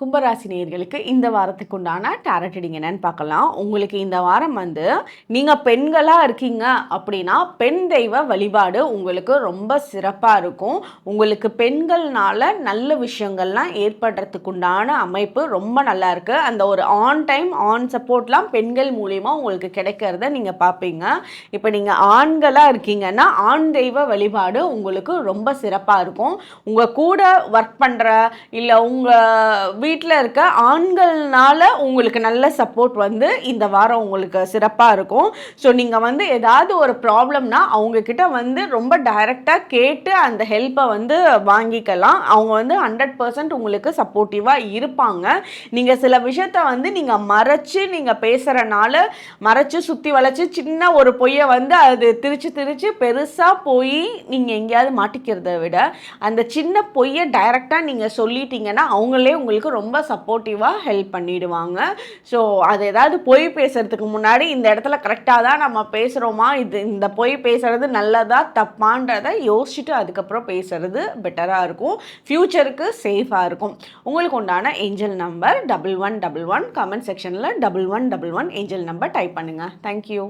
கும்பராசினியர்களுக்கு இந்த வாரத்துக்கு உண்டான டேரட் ரீடிங் என்னன்னு பார்க்கலாம். உங்களுக்கு இந்த வாரம் வந்து நீங்கள் பெண்களாக இருக்கீங்க அப்படின்னா பெண் தெய்வ வழிபாடு உங்களுக்கு ரொம்ப சிறப்பாக இருக்கும். உங்களுக்கு பெண்கள்னால நல்ல விஷயங்கள்லாம் ஏற்படுறதுக்கு உண்டான அமைப்பு ரொம்ப நல்லா இருக்குது அந்த ஒரு ஆன் டைம் ஆன் சப்போர்ட்லாம் பெண்கள் மூலியமாக உங்களுக்கு கிடைக்கிறத நீங்கள் பார்ப்பீங்க. இப்போ நீங்கள் ஆண்களாக இருக்கீங்கன்னா ஆண் தெய்வ வழிபாடு உங்களுக்கு ரொம்ப சிறப்பாக இருக்கும். உங்கள் கூட ஒர்க் பண்ணுற இல்லை உங்கள் வீட்டில் இருக்க ஆண்கள்னால உங்களுக்கு நல்ல சப்போர்ட் வந்து இந்த வாரம் உங்களுக்கு சிறப்பாக இருக்கும். ஸோ நீங்கள் வந்து ஏதாவது ஒரு ப்ராப்ளம்னா அவங்கக்கிட்ட வந்து ரொம்ப டைரெக்டாக கேட்டு அந்த ஹெல்ப்பை வந்து வாங்கிக்கலாம். அவங்க வந்து ஹண்ட்ரட் பர்சன்ட் உங்களுக்கு சப்போர்ட்டிவாக இருப்பாங்க. நீங்கள் சில விஷயத்த வந்து நீங்கள் மறைச்சு நீங்கள் பேசுகிறனால மறைச்சு சுற்றி வளைச்சு சின்ன ஒரு பொய்யை வந்து அது திரிச்சு திரிச்சு பெருசாக போய் நீங்கள் எங்கேயாவது மாட்டிக்கிறத விட அந்த சின்ன பொய்யை டைரெக்டாக நீங்கள் சொல்லிட்டீங்கன்னா அவங்களே உங்களுக்கு ரொம்ப சப்போர்ட்டிவாக ஹெல்ப் பண்ணிடுவாங்க. ஸோ அது ஏதாவது பொய் பேசுகிறதுக்கு முன்னாடி இந்த இடத்துல கரெக்டாக தான் நம்ம பேசுகிறோமா இது இந்த பொய் பேசுகிறது நல்லதா தப்பான்றதை யோசிச்சுட்டு அதுக்கப்புறம் பேசுகிறது பெட்டராக இருக்கும். ஃப்யூச்சருக்கு சேஃபாக இருக்கும். உங்களுக்கு உண்டான angel number double one double one comment செக்ஷனில் double one double one angel number type பண்ணுங்கள் தேங்க்யூ